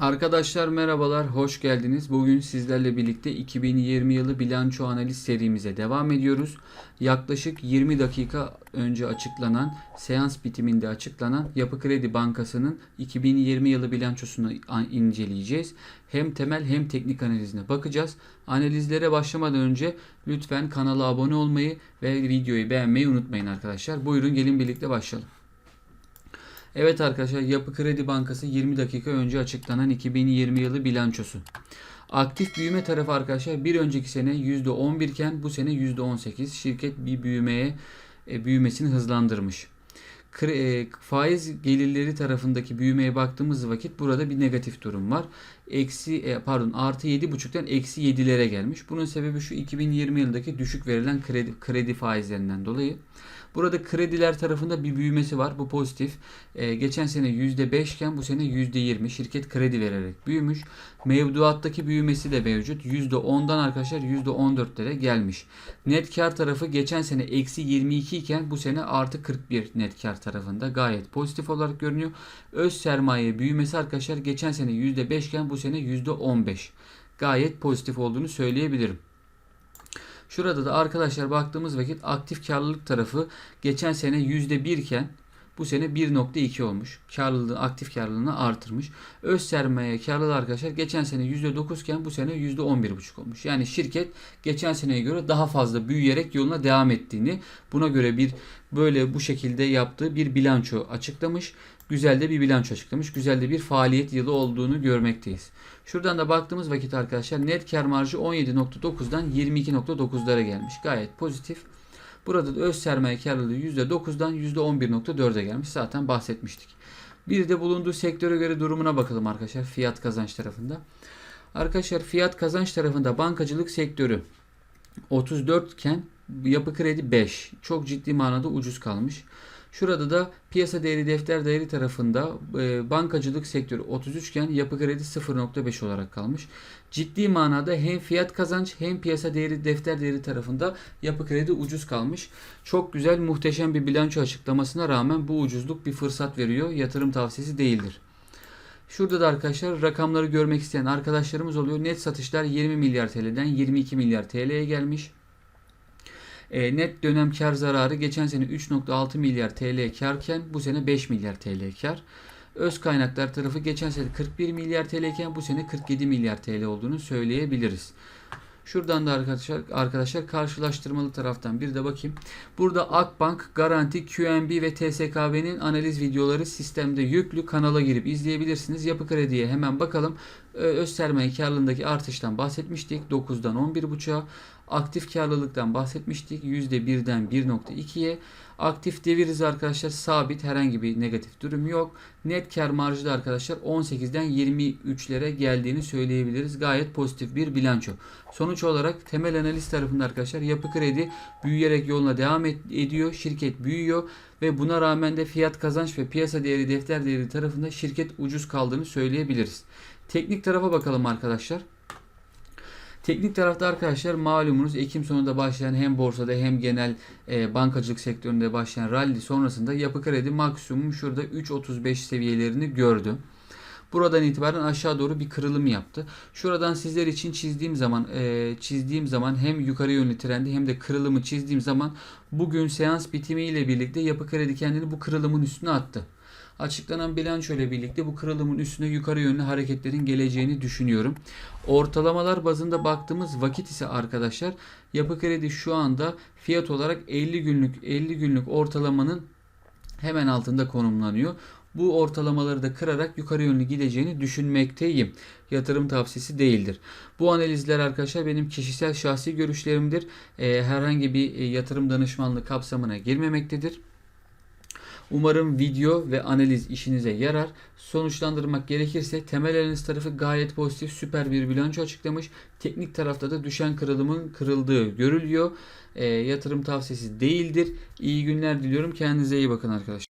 Arkadaşlar merhabalar, hoş geldiniz. Bugün sizlerle birlikte 2020 yılı bilanço analiz serimize devam ediyoruz. Yaklaşık 20 dakika önce açıklanan, seans bitiminde açıklanan Yapı Kredi Bankası'nın 2020 yılı bilançosunu an- inceleyeceğiz. Hem temel hem teknik analizine bakacağız. Analizlere başlamadan önce lütfen kanala abone olmayı ve videoyu beğenmeyi unutmayın arkadaşlar. Buyurun gelin birlikte başlayalım. Evet arkadaşlar Yapı Kredi Bankası 20 dakika önce açıklanan 2020 yılı bilançosu. Aktif büyüme tarafı arkadaşlar bir önceki sene %11 iken bu sene %18. Şirket bir büyümeye e, büyümesini hızlandırmış. E, faiz gelirleri tarafındaki büyümeye baktığımız vakit burada bir negatif durum var. Eksi e, pardon artı 7,5'tan eksi 7'lere gelmiş. Bunun sebebi şu 2020 yılındaki düşük verilen kredi, kredi faizlerinden dolayı. Burada krediler tarafında bir büyümesi var. Bu pozitif. Ee, geçen sene %5 iken bu sene %20 şirket kredi vererek büyümüş. Mevduattaki büyümesi de mevcut. %10'dan arkadaşlar %14'lere gelmiş. Net kar tarafı geçen sene eksi 22 iken bu sene artı 41 net kar tarafında gayet pozitif olarak görünüyor. Öz sermaye büyümesi arkadaşlar geçen sene %5 iken bu sene %15. Gayet pozitif olduğunu söyleyebilirim. Şurada da arkadaşlar baktığımız vakit aktif karlılık tarafı geçen sene %1 iken bu sene 1.2 olmuş. Karlılığı, aktif karlılığını artırmış. Öz sermaye karlılığı arkadaşlar geçen sene %9 iken bu sene %11.5 olmuş. Yani şirket geçen seneye göre daha fazla büyüyerek yoluna devam ettiğini buna göre bir böyle bu şekilde yaptığı bir bilanço açıklamış. Güzel de bir bilanço açıklamış. Güzel de bir faaliyet yılı olduğunu görmekteyiz. Şuradan da baktığımız vakit arkadaşlar net kar marjı 17.9'dan 22.9'lara gelmiş. Gayet pozitif. Burada da öz sermaye karlılığı %9'dan %11.4'e gelmiş. Zaten bahsetmiştik. Bir de bulunduğu sektöre göre durumuna bakalım arkadaşlar. Fiyat kazanç tarafında. Arkadaşlar fiyat kazanç tarafında bankacılık sektörü 34 iken yapı kredi 5. Çok ciddi manada ucuz kalmış. Şurada da piyasa değeri defter değeri tarafında e, bankacılık sektörü 33 iken yapı kredi 0.5 olarak kalmış. Ciddi manada hem fiyat kazanç hem piyasa değeri defter değeri tarafında yapı kredi ucuz kalmış. Çok güzel muhteşem bir bilanço açıklamasına rağmen bu ucuzluk bir fırsat veriyor. Yatırım tavsiyesi değildir. Şurada da arkadaşlar rakamları görmek isteyen arkadaşlarımız oluyor. Net satışlar 20 milyar TL'den 22 milyar TL'ye gelmiş. E, net dönem kar zararı geçen sene 3.6 milyar TL karken bu sene 5 milyar TL kar. Öz kaynaklar tarafı geçen sene 41 milyar TL iken bu sene 47 milyar TL olduğunu söyleyebiliriz. Şuradan da arkadaşlar arkadaşlar karşılaştırmalı taraftan bir de bakayım. Burada Akbank, Garanti, QNB ve TSKB'nin analiz videoları sistemde yüklü kanala girip izleyebilirsiniz. Yapı Kredi'ye hemen bakalım. Öz sermaye karlılığındaki artıştan bahsetmiştik. 9'dan 11.5'a. Aktif karlılıktan bahsetmiştik. %1'den 1.2'ye. Aktif devir hızı arkadaşlar sabit. Herhangi bir negatif durum yok. Net kar marjı da arkadaşlar 18'den 23'lere geldiğini söyleyebiliriz. Gayet pozitif bir bilanço. Sonuç olarak temel analiz tarafında arkadaşlar yapı kredi büyüyerek yoluna devam ediyor. Şirket büyüyor ve buna rağmen de fiyat kazanç ve piyasa değeri defter değeri tarafında şirket ucuz kaldığını söyleyebiliriz. Teknik tarafa bakalım arkadaşlar. Teknik tarafta arkadaşlar malumunuz Ekim sonunda başlayan hem borsada hem genel e, bankacılık sektöründe başlayan rally sonrasında yapı kredi maksimum şurada 3.35 seviyelerini gördü. Buradan itibaren aşağı doğru bir kırılım yaptı. Şuradan sizler için çizdiğim zaman e, çizdiğim zaman hem yukarı yönlü trendi hem de kırılımı çizdiğim zaman bugün seans bitimiyle birlikte yapı kredi kendini bu kırılımın üstüne attı. Açıklanan bilanço ile birlikte bu kırılımın üstüne yukarı yönlü hareketlerin geleceğini düşünüyorum. Ortalamalar bazında baktığımız vakit ise arkadaşlar Yapı Kredi şu anda fiyat olarak 50 günlük 50 günlük ortalamanın hemen altında konumlanıyor. Bu ortalamaları da kırarak yukarı yönlü gideceğini düşünmekteyim. Yatırım tavsiyesi değildir. Bu analizler arkadaşlar benim kişisel şahsi görüşlerimdir. Ee, herhangi bir e, yatırım danışmanlığı kapsamına girmemektedir. Umarım video ve analiz işinize yarar. Sonuçlandırmak gerekirse temel analiz tarafı gayet pozitif, süper bir bilanço açıklamış. Teknik tarafta da düşen kırılımın kırıldığı görülüyor. Ee, yatırım tavsiyesi değildir. İyi günler diliyorum. Kendinize iyi bakın arkadaşlar.